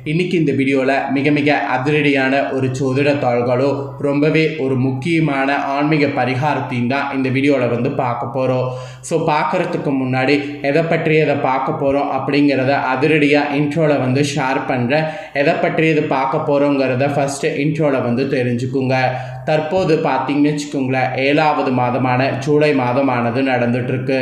இன்னைக்கு இந்த வீடியோவில் மிக மிக அதிரடியான ஒரு சோதிட தாள்களோ ரொம்பவே ஒரு முக்கியமான ஆன்மீக பரிகாரத்தையும் தான் இந்த வீடியோவில் வந்து பார்க்க போகிறோம் ஸோ பார்க்குறதுக்கு முன்னாடி எதை பற்றி எதை பார்க்க போகிறோம் அப்படிங்கிறத அதிரடியாக இன்ட்ரோவில் வந்து ஷேர் பண்ணுறேன் எதை பற்றி இது பார்க்க போகிறோங்கிறத ஃபஸ்ட்டு இன்ட்ரோவில் வந்து தெரிஞ்சுக்குங்க. தற்போது பார்த்தீங்கன்னு வச்சுக்கோங்களேன் ஏழாவது மாதமான ஜூலை மாதமானது நடந்துகிட்ருக்கு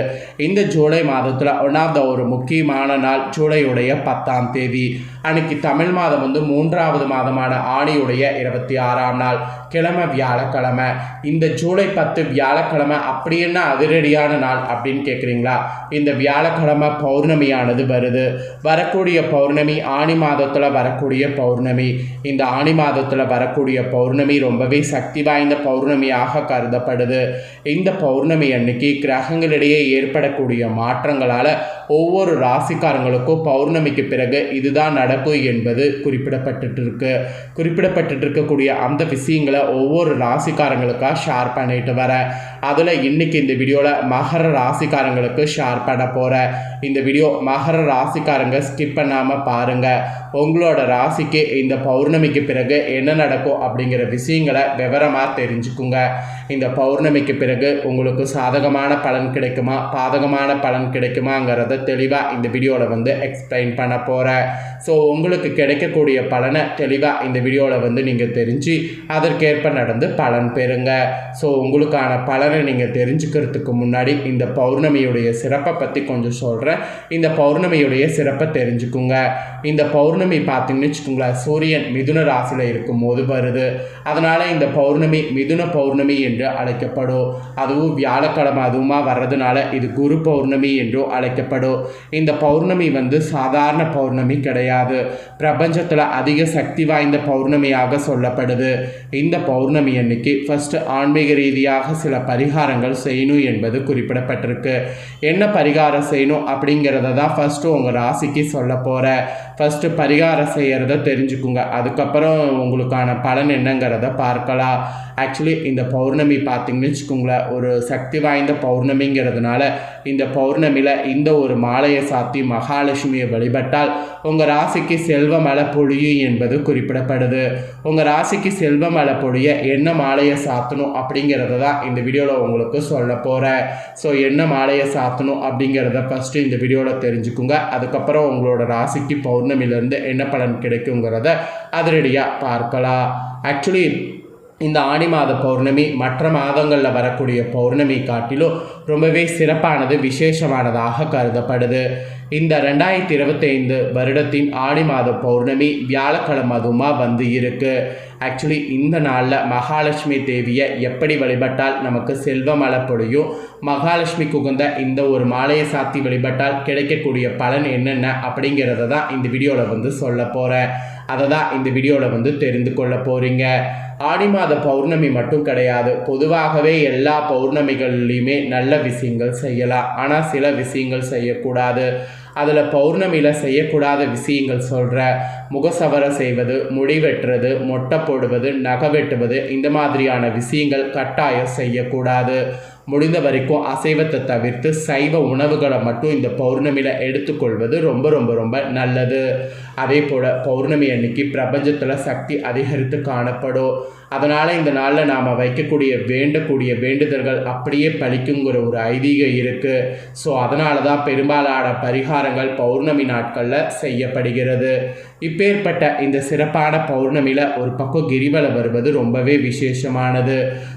இந்த ஜூலை மாதத்தில் ஒன்றாவது ஒரு முக்கியமான நாள் ஜூலையுடைய பத்தாம் தேதி. அன்னைக்கு தமிழ் மாதம் வந்து மூன்றாவது மாதமான ஆணியுடைய இருபத்தி ஆறாம் நாள். கிழமை வியாழக்கிழமை. இந்த ஜூலை பத்து வியாழக்கிழமை அப்படி என்ன அதிரடியான நாள் அப்படின்னு கேட்குறீங்களா இந்த வியாழக்கிழமை பௌர்ணமியானது வருது. வரக்கூடிய பௌர்ணமி ஆணி மாதத்தில் வரக்கூடிய பௌர்ணமி. இந்த ஆணி மாதத்தில் வரக்கூடிய பௌர்ணமி ரொம்பவே சக்தி வாய்ந்த பௌர்ணமியாக கருதப்படுது. இந்த பௌர்ணமி அன்னைக்கு கிரகங்களிடையே ஏற்படக்கூடிய மாற்றங்களால் ஒவ்வொரு ராசிக்காரங்களுக்கும் பௌர்ணமிக்கு பிறகு இதுதான் நடப்பு என்பது குறிப்பிடப்பட்டுட்டு இருக்கு குறிப்பிடப்பட்டுட்டு இருக்கக்கூடிய அந்த விஷயங்களை ஒவ்வொரு ராசிக்காரங்களுக்காக ஷேர் பண்ணிட்டு வரேன் அதில் இன்னைக்கு இந்த வீடியோவில் மகர ராசிக்காரங்களுக்கு ஷேர் பண்ண போகிறேன் இந்த வீடியோ மகர ராசிக்காரங்க ஸ்கிப் பண்ணாமல் பாருங்கள் உங்களோட ராசிக்கு இந்த பௌர்ணமிக்கு பிறகு என்ன நடக்கும் அப்படிங்கிற விஷயங்களை விவரமாக தெரிஞ்சுக்குங்க. இந்த பௌர்ணமிக்கு பிறகு உங்களுக்கு சாதகமான பலன் கிடைக்குமா? பாதகமான பலன் கிடைக்குமாங்கிறத தெளிவாக இந்த வீடியோவில் வந்து எக்ஸ்பிளைன் பண்ண போகிறேன் ஸோ உங்களுக்கு கிடைக்கக்கூடிய பலனை தெளிவாக இந்த வீடியோவில் வந்து நீங்கள் தெரிஞ்சு அதற்கேற்ப நடந்து பலன் பெறுங்க. ஸோ உங்களுக்கான பலனை நீங்கள் தெரிஞ்சுக்கிறதுக்கு முன்னாடி இந்த பௌர்ணமியுடைய சிறப்பை பற்றி கொஞ்சம் சொல்கிறேன் இந்த பௌர்ணமியுடைய சிறப்பை தெரிஞ்சுக்குங்க. இந்த பௌர்ணமி பார்த்தீங்கன்னு வச்சுக்கோங்களேன் சூரியன் மிதுன ராசியில் இருக்கும்போது வருது. அதனால் இந்த பௌர்ணமி மிதுன பௌர்ணமி என்று அழைக்கப்படும். அதுவும் வியாழக்கிழமை அதுவுமா வர்றதுனால இது குரு பௌர்ணமி என்றும் அழைக்கப்படும். இந்த பௌர்ணமி வந்து சாதாரண பௌர்ணமி கிடையாது. பிரபஞ்சத்தில் அதிக சக்தி வாய்ந்த பௌர்ணமியாக சொல்லப்படுது. இந்த பௌர்ணமி அன்னைக்கு ஃபஸ்ட்டு ஆன்மீக ரீதியாக சில பரிகாரங்கள் செய்யணும் என்பது குறிப்பிடப்பட்டிருக்கு. என்ன பரிகாரம் செய்யணும் அப்படிங்கிறத தான் ஃபஸ்ட்டு உங்கள் ராசிக்கு சொல்ல போகிறேன் ஃபஸ்ட்டு பரிகாரம் செய்கிறத தெரிஞ்சுக்குங்க. அதுக்கப்புறம் உங்களுக்கான பலன் என்னங்கிறத பார்க்கலாம். ஆக்சுவலி இந்த பௌர்ணமி பார்த்தீங்கன்னு வச்சுக்கோங்களேன் ஒரு சக்தி வாய்ந்த பௌர்ணமிங்கிறதுனால இந்த பௌர்ணமியில் இந்த ஒரு மாலையை சாத்தி மகாலட்சுமியை வழிபட்டால் உங்கள் ராசிக்கு செல்வ மழை பொழியும் என்பது குறிப்பிடப்படுது. உங்கள் ராசிக்கு செல்வ மழை பொழிய என்ன மாலையை சாத்தணும் அப்படிங்கிறத தான் இந்த வீடியோவில் உங்களுக்கு சொல்ல போகிறேன் ஸோ என்ன மாலையை சாத்தணும் அப்படிங்கிறத ஃபஸ்ட்டு இந்த வீடியோவில் தெரிஞ்சுக்குங்க. அதுக்கப்புறம் உங்களோட ராசிக்கு பௌர்ணமிலேருந்து என்ன பலன் கிடைக்குங்கிறத அதிரடியாக பார்க்கலாம். ஆக்சுவலி இந்த ஆணி மாத பௌர்ணமி மற்ற மாதங்களில் வரக்கூடிய பௌர்ணமி காட்டிலும் ரொம்பவே சிறப்பானது விசேஷமானதாக கருதப்படுது. இந்த ரெண்டாயிரத்தி இருபத்தைந்து வருடத்தின் ஆணி மாத பௌர்ணமி வியாழக்கிழமை அதுமா வந்து இருக்கு. ஆக்சுவலி இந்த நாளில் மகாலட்சுமி தேவியை எப்படி வழிபட்டால் நமக்கு செல்வம் மழை பொழியும்? மகாலட்சுமி குகுந்த இந்த ஒரு மாலையை சாத்தி வழிபட்டால் கிடைக்கக்கூடிய பலன் என்னென்ன அப்படிங்கிறத தான் இந்த வீடியோவில் வந்து சொல்ல போகிறேன் அதை தான் இந்த வீடியோவில் வந்து தெரிந்து கொள்ள போகிறீங்க ஆடி மாத பௌர்ணமி மட்டும் கிடையாது. பொதுவாகவே எல்லா பௌர்ணமிகள்லையுமே நல்ல விஷயங்கள் செய்யலாம். ஆனால் சில விஷயங்கள் செய்யக்கூடாது. அதில் பௌர்ணமியில் செய்யக்கூடாத விஷயங்கள் சொல்கிற முகசவர செய்வது முடி வெட்டுறது மொட்டை போடுவது நகை வெட்டுவது இந்த மாதிரியான விஷயங்கள் கட்டாயம் செய்யக்கூடாது. முடிந்த வரைக்கும் அசைவத்தை தவிர்த்து சைவ உணவுகளை மட்டும் இந்த பௌர்ணமியில் எடுத்துக்கொள்வது ரொம்ப ரொம்ப ரொம்ப நல்லது. அதே போல் பௌர்ணமி அன்னைக்கு பிரபஞ்சத்தில் சக்தி அதிகரித்து காணப்படும். அதனால் இந்த நாளில் நாம் வைக்கக்கூடிய வேண்டக்கூடிய வேண்டுதல்கள் அப்படியே பலிக்குங்கிற ஒரு ஐதீகம் இருக்குது ஸோ அதனால தான் பெரும்பாலான பரிகாரங்கள் பௌர்ணமி நாட்களில் செய்யப்படுகிறது. இப்பேற்பட்ட இந்த சிறப்பான பௌர்ணமியில் ஒரு பக்கம் கிரிவலம் வருவது ரொம்பவே விசேஷமானது.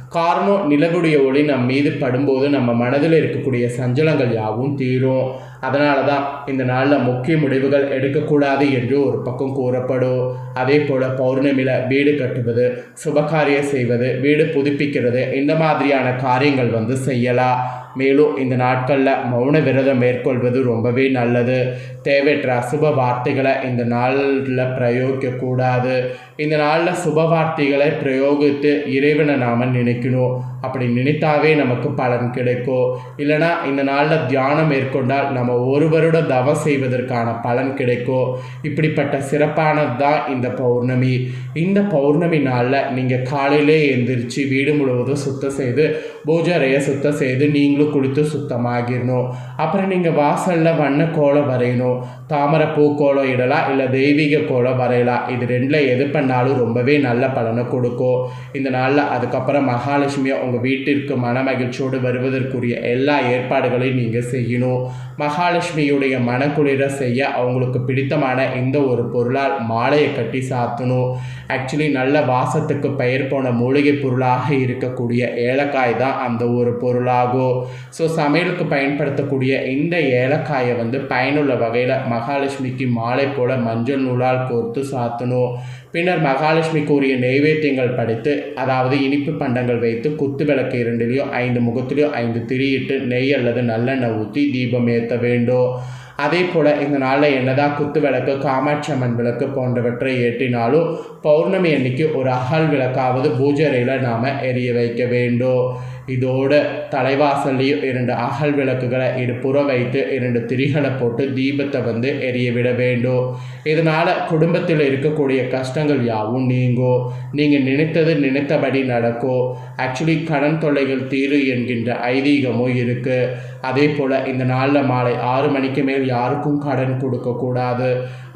காரணம் நிலவுடைய ஒளி நம் மீது படும்போது நம்ம மனதில் இருக்கக்கூடிய சஞ்சலங்கள் யாவும் தீரும். அதனால தான் இந்த நாளில் முக்கிய முடிவுகள் எடுக்கக்கூடாது என்று ஒரு பக்கம் கூறப்படும். அதே போல் பௌர்ணமியில் வீடு கட்டுவது சுபகாரியம் செய்வது வீடு புதுப்பிக்கிறது இந்த மாதிரியான காரியங்கள் வந்து செய்யலாம். மேலும் இந்த நாட்களில் மௌன விரதம் மேற்கொள்வது ரொம்பவே நல்லது. தேவையற்ற அசுப வார்த்தைகளை இந்த நாளில் பிரயோகிக்கக்கூடாது. இந்த நாளில் சுப வார்த்தைகளை பிரயோகித்து இறைவனை நாம் நினைக்கணும். அப்படி நினைத்தாவே நமக்கு பலன் கிடைக்கும். இல்லைனா இந்த நாளில் தியானம் மேற்கொண்டால் நம்ம ஒரு வருடம் தவம் செய்வதற்கான பலன் கிடைக்கும். இப்படிப்பட்ட சிறப்பானது தான் இந்த பௌர்ணமி. இந்த பௌர்ணமி நாளில் நீங்கள் காலையிலே எழுந்திரிச்சு வீடு முழுவதும் சுத்தம் செய்து பூஜை அறையை சுத்தம் செய்து நீங்களும் குளித்து சுத்தமாகிடணும். அப்புறம் நீங்கள் வாசலில் வண்ண கோலம் வரையணும். தாமரை பூக்கோளம் இடலாம் இல்லை தெய்வீக கோலம் வரையலாம் இது ரெண்டில் எது பண்ணாலும் ரொம்பவே நல்ல பலனை கொடுக்கும். இந்த நாளில் அதுக்கப்புறம் மகாலட்சுமியை உங்கள் வீட்டிற்கு மன மகிழ்ச்சியோடு வருவதற்குரிய எல்லா ஏற்பாடுகளையும் நீங்கள் செய்யணும். மகாலட்சுமியுடைய மனக்குளிர செய்ய அவங்களுக்கு பிடித்தமான இந்த ஒரு பொருளால் மாலையை கட்டி சாத்தணும். ஆக்சுவலி நல்ல வாசத்துக்கு பெயர் போன மூலிகை பொருளாக இருக்கக்கூடிய ஏலக்காய் தான் அந்த ஒரு பொருளாகும். ஸோ சமையலுக்கு பயன்படுத்தக்கூடிய இந்த ஏலக்காயை வந்து பயனுள்ள வகையில் மகாலட்சுமிக்கு மாலை போல மஞ்சள் நூலால் கோர்த்து சாத்தணும் பின்னர் மகாலட்சுமிக்கு உரிய நெய்வேத்தியங்கள் படைத்து அதாவது இனிப்பு பண்டங்கள் வைத்து குத்து விளக்கு இரண்டிலையும் ஐந்து முகத்திலையும் ஐந்து திரியிட்டு நெய் அல்லது நல்லெண்ணெய் ஊற்றி தீபம் ஏற்ற வேண்டும் அதே போல் இந்த நாளில் என்னதான் குத்து விளக்கு காமாட்சி அம்மன் விளக்கு போன்றவற்றை ஏற்றினாலும் பௌர்ணமி அன்னைக்கு ஒரு அகல் விளக்காவது பூஜை அறையில் நாம் எரிய வைக்க வேண்டும் இதோட தலைவாசல்லையும் இரண்டு அகல் விளக்குகளை இருபுற வைத்து இரண்டு திரிகளை போட்டு தீபத்தை வந்து எரிய விட வேண்டும். இதனால் குடும்பத்தில் இருக்கக்கூடிய கஷ்டங்கள் யாவும் நீங்கும் நீங்கள் நினைத்தது நினைத்தபடி நடக்கும் ஆக்சுவலி கடன் தொல்லைகள் தீரு என்கின்ற ஐதீகமும் இருக்குது அதே போல் இந்த நாளில் மாலை ஆறு மணிக்கு மேல் யாருக்கும் கடன் கொடுக்கக்கூடாது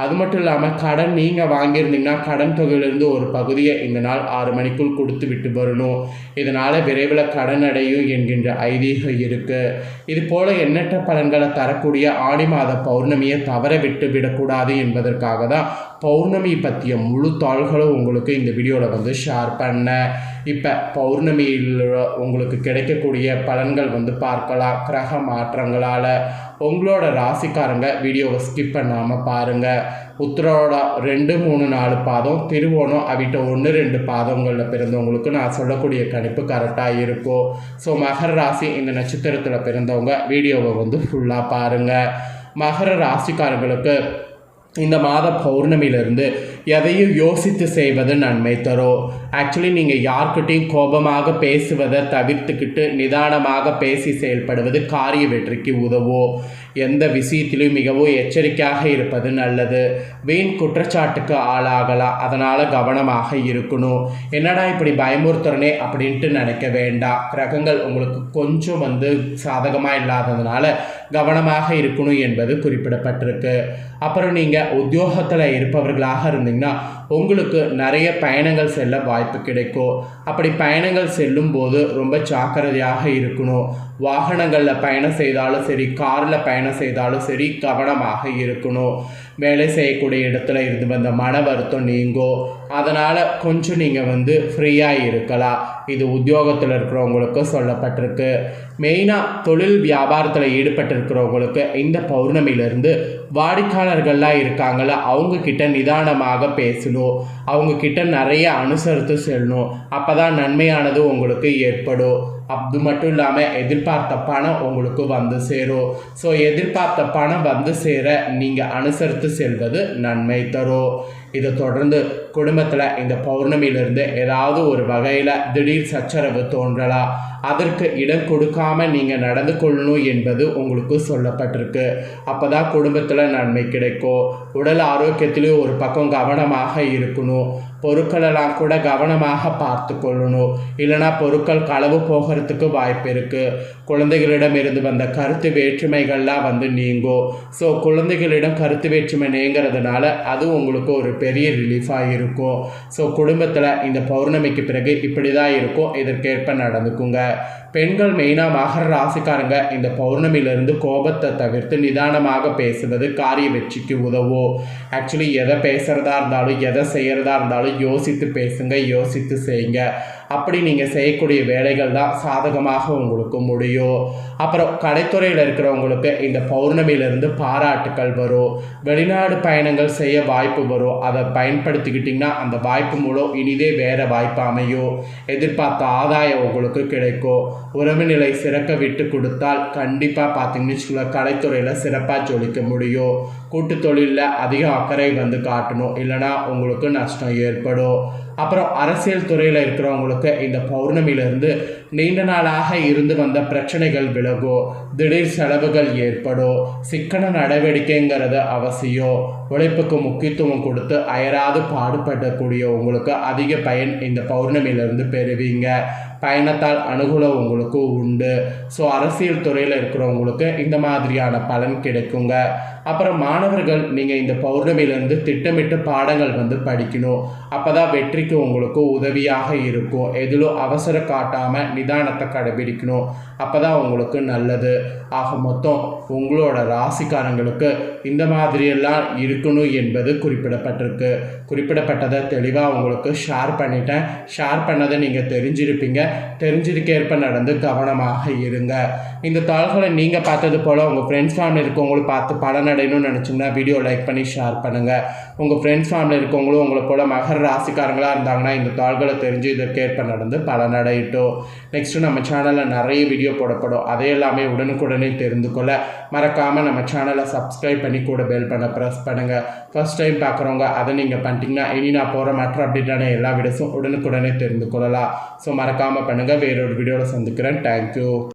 அது மட்டும் இல்லாமல் கடன் நீங்கள் வாங்கியிருந்தீங்கன்னா கடன் தொகையிலிருந்து ஒரு பகுதியை இந்த நாள் ஆறு மணிக்குள் கொடுத்து விட்டு வரணும். இதனால் விரைவில் கடன் அடையும் என்கின்ற ஐதீகம் இருக்குது இது போல எண்ணற்ற பலன்களை தரக்கூடிய ஆடி மாத பௌர்ணமியை தவற விட்டு விடக்கூடாது என்பதற்காக தான் பௌர்ணமி பற்றிய முழு தாள்களும் உங்களுக்கு இந்த வீடியோவில் வந்து ஷேர் பண்ணேன். இப்போ பௌர்ணமியில் உங்களுக்கு கிடைக்கக்கூடிய பலன்கள் வந்து பார்க்கலாம். கிரக மாற்றங்களால் உங்களோட ராசிக்காரங்க வீடியோவை ஸ்கிப் பண்ணாமல் பாருங்கள் உத்தரோட ரெண்டு மூணு நாலு பாதம் திருவோணம் அவிட்ட ஒன்று ரெண்டு பாதங்களில் பிறந்தவங்களுக்கு நான் சொல்லக்கூடிய கணிப்பு கரெக்டாக இருக்கும். ஸோ மகர ராசி இந்த நட்சத்திரத்தில் பிறந்தவங்க வீடியோவை வந்து ஃபுல்லாக பாருங்கள் மகர ராசிக்காரங்களுக்கு இந்த மாத பௌர்ணமியிலிருந்து எதையும் யோசித்து செய்வது நன்மை தரும் ஆக்சுவலி நீங்கள் யார்கிட்டையும் கோபமாக பேசுவதை தவிர்த்துக்கிட்டு நிதானமாக பேசி செயல்படுவது காரிய வெற்றிக்கு உதவும் எந்த விஷயத்திலும் மிகவும் எச்சரிக்கையாக இருப்பது நல்லது வீண் குற்றச்சாட்டுக்கு ஆளாகலாம் அதனால் கவனமாக இருக்கணும். என்னடா இப்படி பயமுறுத்துறனே அப்படின்ட்டு நினைக்க வேண்டாம் கிரகங்கள் உங்களுக்கு கொஞ்சம் வந்து சாதகமாக இல்லாததுனால கவனமாக இருக்கணும் என்பது குறிப்பிடப்பட்டிருக்கு. அப்புறம் நீங்கள் உத்தியோகத்தில் இருப்பவர்களாக இருந்தீங்கன்னா உங்களுக்கு நிறைய பயணங்கள் செல்ல வாய்ப்பு கிடைக்கும். அப்படி பயணங்கள் செல்லும் போது ரொம்ப ஜாக்கிரதையாக இருக்கணும். வாகனங்களில் பயணம் செய்தாலும் சரி காரில் பயணம் செய்தாலும் சரி கவனமாக இருக்கணும். வேலை செய்யக்கூடிய இடத்துல இருந்து வந்த மன வருத்தம் நீங்கும் அதனால் கொஞ்சம் நீங்கள் வந்து ஃப்ரீயாக இருக்கலாம். இது உத்தியோகத்தில் இருக்கிறவங்களுக்கு சொல்லப்பட்டிருக்கு. மெயினாக தொழில் வியாபாரத்தில் ஈடுபட்டிருக்கிறவங்களுக்கு இந்த பௌர்ணமியிலேருந்து வாடிக்கையாளர்கள்லாம் இருக்காங்கள அவங்கக்கிட்ட நிதானமாக பேசணும். அவங்கக்கிட்ட நிறைய அனுசரித்து செல்லணும். அப்போ தான் நன்மையானது உங்களுக்கு ஏற்படும். அது மட்டும் இல்லாமல் எதிர்பார்த்த பணம் உங்களுக்கு வந்து சேரும். ஸோ எதிர்பார்த்த பணம் வந்து சேர நீங்கள் அனுசரித்து செல்வது நன்மை தரும். இதை தொடர்ந்து குடும்பத்தில் இந்த பௌர்ணமியிலிருந்து ஏதாவது ஒரு வகையில் திடீர் சச்சரவு தோன்றலாம் அதற்கு இடம் கொடுக்காம நீங்கள் நடந்து கொள்ளணும் என்பது உங்களுக்கு சொல்லப்பட்டிருக்கு. அப்போ தான் குடும்பத்தில் நன்மை கிடைக்கும். உடல் ஆரோக்கியத்திலையும் ஒரு பக்கம் கவனமாக இருக்கணும். பொருட்களெல்லாம் கூட கவனமாக பார்த்து கொள்ளணும். இல்லைனா பொருட்கள் களவு போகிறதுக்கு வாய்ப்பு இருக்குது குழந்தைகளிடம் இருந்து வந்த கருத்து வேற்றுமைகள்லாம் வந்து நீங்கும். ஸோ குழந்தைகளிடம் கருத்து வேற்றுமை நீங்கிறதுனால அது உங்களுக்கு ஒரு பெரிய ரிலீஃபாக இருக்கும் ஸோ குடும்பத்தில் இந்த பௌர்ணமிக்கு பிறகு இப்படி தான் இருக்கும் இதற்கேற்ப நடந்துக்குங்க. பெண்கள் மெயினாக மகர ராசிக்காரங்க இந்த பௌர்ணமியிலிருந்து கோபத்தை தவிர்த்து நிதானமாக பேசுவது காரிய வெற்றிக்கு உதவும் ஆக்சுவலி எதை பேசுகிறதா இருந்தாலும் எதை செய்கிறதா இருந்தாலும் யோசித்து பேசுங்க யோசித்து செய்யுங்க. அப்படி நீங்கள் செய்யக்கூடிய வேலைகள் தான் சாதகமாக உங்களுக்கு முடியும். அப்புறம் கலைத்துறையில் இருக்கிறவங்களுக்கு இந்த பௌர்ணமியிலிருந்து பாராட்டுக்கள் வரும். வெளிநாடு பயணங்கள் செய்ய வாய்ப்பு வரும். அதை பயன்படுத்திக்கிட்டிங்கன்னா அந்த வாய்ப்பு மூலம் இனிதே வேறு வாய்ப்பு அமையும். எதிர்பார்த்த ஆதாயம் உங்களுக்கு கிடைக்கும். உறவு நிலை சிறக்க விட்டு கொடுத்தால் கண்டிப்பாக பார்த்தீங்கன்னு வச்சுக்கோங்க கலைத்துறையில் சிறப்பாக ஜொலிக்க முடியும். கூட்டு தொழிலில் அதிக அக்கறை வந்து காட்டணும். இல்லைனா உங்களுக்கு நஷ்டம் ஏற்படும். அப்புறம் அரசியல் துறையில் இருக்கிறவங்களுக்கு இந்த பௌர்ணமியிலிருந்து நீண்ட நாளாக இருந்து வந்த பிரச்சனைகள் விலகும். திடீர் செலவுகள் ஏற்படும். சிக்கன நடவடிக்கைங்கிறது அவசியம். உழைப்புக்கு முக்கியத்துவம் கொடுத்து அயராது பாடுபடக்கூடிய உங்களுக்கு அதிக பயன் இந்த பௌர்ணமியிலிருந்து பெறுவீங்க. பயணத்தால் அனுகூலம் உங்களுக்கு உண்டு. ஸோ அரசியல் துறையில் இருக்கிறவங்களுக்கு இந்த மாதிரியான பலன் கிடைக்குங்க. அப்புறம் மாணவர்கள் நீங்கள் இந்த பௌர்ணமியிலேருந்து திட்டமிட்டு பாடங்கள் வந்து படிக்கணும். அப்போ தான் வெற்றிக்கு உங்களுக்கு உதவியாக இருக்கும். எதிலும் அவசர காட்டாமல் நிதானத்தை கடைபிடிக்கணும். அப்போ தான் உங்களுக்கு நல்லது. ஆக மொத்தம் உங்களோட ராசிக்காரங்களுக்கு இந்த மாதிரியெல்லாம் இருக்கணும் என்பது குறிப்பிடப்பட்டிருக்கு. குறிப்பிடப்பட்டதை தெளிவாக உங்களுக்கு ஷேர் பண்ணிட்டேன். ஷேர் பண்ணதை நீங்கள் தெரிஞ்சிருப்பீங்க. தெரிஞ்சதுக்கேற்ப நடந்து கவனமாக இருங்க. இந்த தாள்களை நீங்கள் பார்த்தது போல் உங்கள் ஃப்ரெண்ட்ஸ் ஃபேமிலி இருக்கவங்களும் பார்த்து பலனடையணும்னு நினச்சிங்கன்னா வீடியோ லைக் பண்ணி ஷேர் பண்ணுங்கள் உங்கள் ஃப்ரெண்ட்ஸ் ஃபேமிலி இருக்கவங்களும் உங்களை போல் மகர ராசிக்காரங்களாக இருந்தாங்கன்னா இந்த தாள்களை தெரிஞ்சு இதற்கேற்ப நடந்து பலனடையட்டும் நெக்ஸ்ட்டு நம்ம சேனலில் நிறைய வீடியோ போடப்படும். அதையெல்லாமே உடனுக்குடனே தெரிந்து கொள்ள. மறக்காமல் நம்ம சேனலை சப்ஸ்கிரைப் பண்ணி கூட பெல் பண்ண ப்ரெஸ் பண்ணுங்கள் ஃபர்ஸ்ட் டைம் பார்க்குறவங்க அதை நீங்கள் பண்ணிட்டீங்கன்னா இனி நான் போகிற மற்ற அப்டேட்டான எல்லா வீடியோஸும் உடனுக்குடனே தெரிந்து கொள்ளலாம். ஸோ மறக்காமல் பண்ணுங்கள் வேறொரு வீடியோவில் சந்திக்கிறேன். தேங்க்யூ